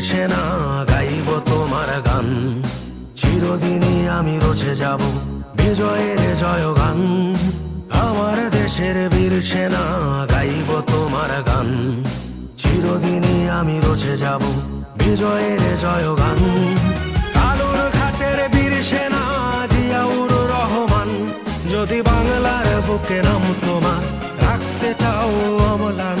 বীর সেনা গাইব তোমার গান। চিরদিনই আমি রচে যাব বিজয়ের জয়গান। আমার দেশের বীর সেনা, গাইব তোমার গান। চিরদিনই আমি রচে যাব বিজয়ের জয় গান কালুর ঘাটের বীর সেনা, জিয়াউর রহমান। যদি বাংলার বুকে নাম তোমার, রাখতে চাও অমলান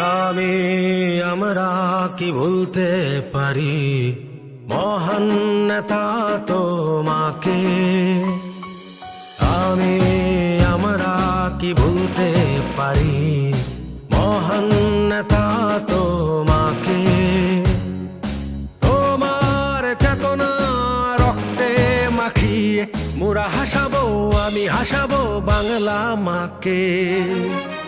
আমি আমরা কি ভুলতে পারি? মহান নেতা তোমাকে। আমি আমরা কি ভুলতে পারি? মহান নেতা তোমাকে। তোমার চেতনা রক্তে মাখিয়ে মোরা হাসাবো, আমি হাসাবো বাংলা মাকে।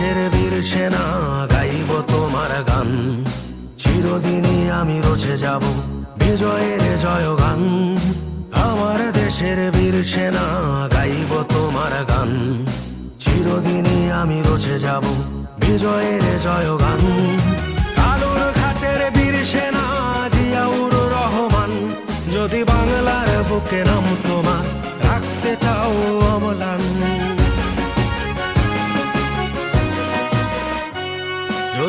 দেশের বীর সেনা গাইব তোমার গান। চিরদিনই আমি রচে যাব বিজয়ের জয় গান আমার দেশের বীর সেনা গাইব তোমার গান। চিরদিনই আমি রচে যাব বিজয়ের জয়গান। কালুর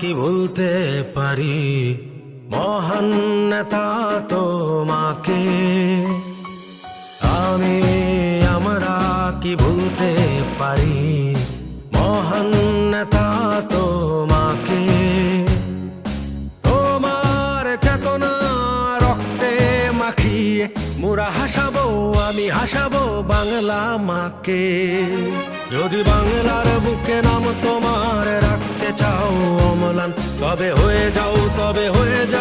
কি ভুলতে পারি? মহান নেতা তোমাকে। আমি, আমরা কি ভুলতে পারি? মহান নেতা তোমাকে। তোমার চেতনা রক্তে মাখিয়ে মোরা হাসাবো, আমি হাসাবো বাংলা মাকে। যদি বাংলার তবে হয়ে যাও তবে হয়ে যাও।